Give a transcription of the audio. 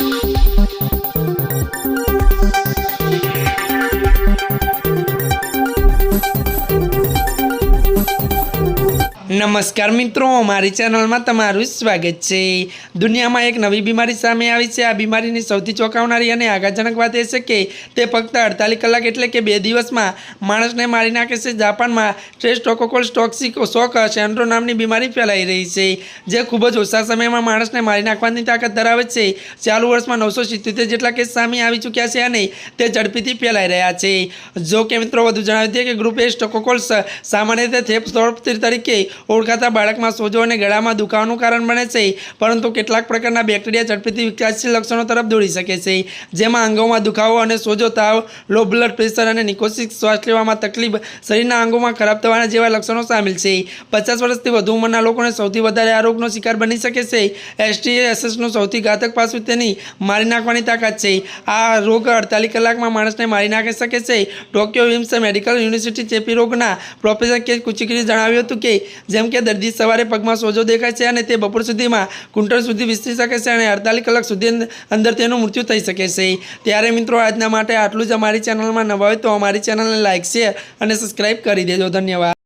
Thank you. નમસ્કાર મિત્રો, મારી ચેનલમાં તમારું સ્વાગત છે. દુનિયામાં એક નવી બીમારી સામે આવી છે. આ બીમારીની સૌથી ચોંકાવનારી અને આઘાતજનક વાત એ છે કે, તે ફક્ત અડતાલીસ કલાક એટલે કે બે દિવસમાં માણસને મારી નાખે છે. જાપાનમાં ટ્રેસ્ટોકોકોલ ટોક્સિક શોક સેન્ડ્રો નામની બીમારી ફેલાઈ રહી છે, જે ખૂબ જ ઓછા સમયમાં માણસને મારી નાખવાની તાકાત ધરાવે છે. ચાલુ વર્ષમાં નવસો સિત્તોતેર જેટલા કેસ સામે આવી ચૂક્યા છે અને તે ઝડપીથી ફેલાઈ રહ્યા છે. જો કે મિત્રો, વધુ જણાવી દઈએ કે ગ્રુપ એ સ્ટોકોકોલ્સ સામાન્ય રીતે થેપ તરીકે ઓળખાતા બાળકમાં સોજો અને ગળામાં દુખાવાનું કારણ બને છે. પરંતુ કેટલાક પ્રકારના બેક્ટેરિયા ઝડપીથી વિકાસશીલ લક્ષણો તરફ દોડી શકે છે. જેમાં અંગોમાં દુખાવો અને સોજો તાવ લો બ્લડ પ્રેશર અને નિકોસિક શ્વાસ લેવામાં તકલીફ શરીરના અંગોમાં ખરાબ થવાના જેવા લક્ષણો સામેલ છે. પચાસ વર્ષથી વધુ ઉંમરના લોકોને સૌથી વધારે આ રોગનો શિકાર બની શકે છે. એસટીએસએસનું સૌથી ઘાતક પાસું તેની મારી નાખવાની તાકાત છે. આ રોગ અડતાલીસ કલાકમાં માણસને મારી નાખી શકે છે. ટોક્યો વિમ્સ મેડિકલ યુનિવર્સિટી ચેપી રોગના પ્રોફેસર કે કુચિકરી જણાવ્યું હતું કે જેમ કે દર્દી સવારે પગમાં સોજો દેખાય છે અને તે બપોર સુધીમાં કુંટળ સુધી વિસ્તરી શકે છે અને અડતાલીસ કલાક સુધી અંદર તેનું મૃત્યુ થઈ શકે છે. ત્યારે મિત્રો, આજના માટે આટલું જ અમારી ચેનલમાં નવા હોય તો અમારી ચેનલને લાઇક શેર અને સબસ્ક્રાઈબ કરી દેજો. ધન્યવાદ.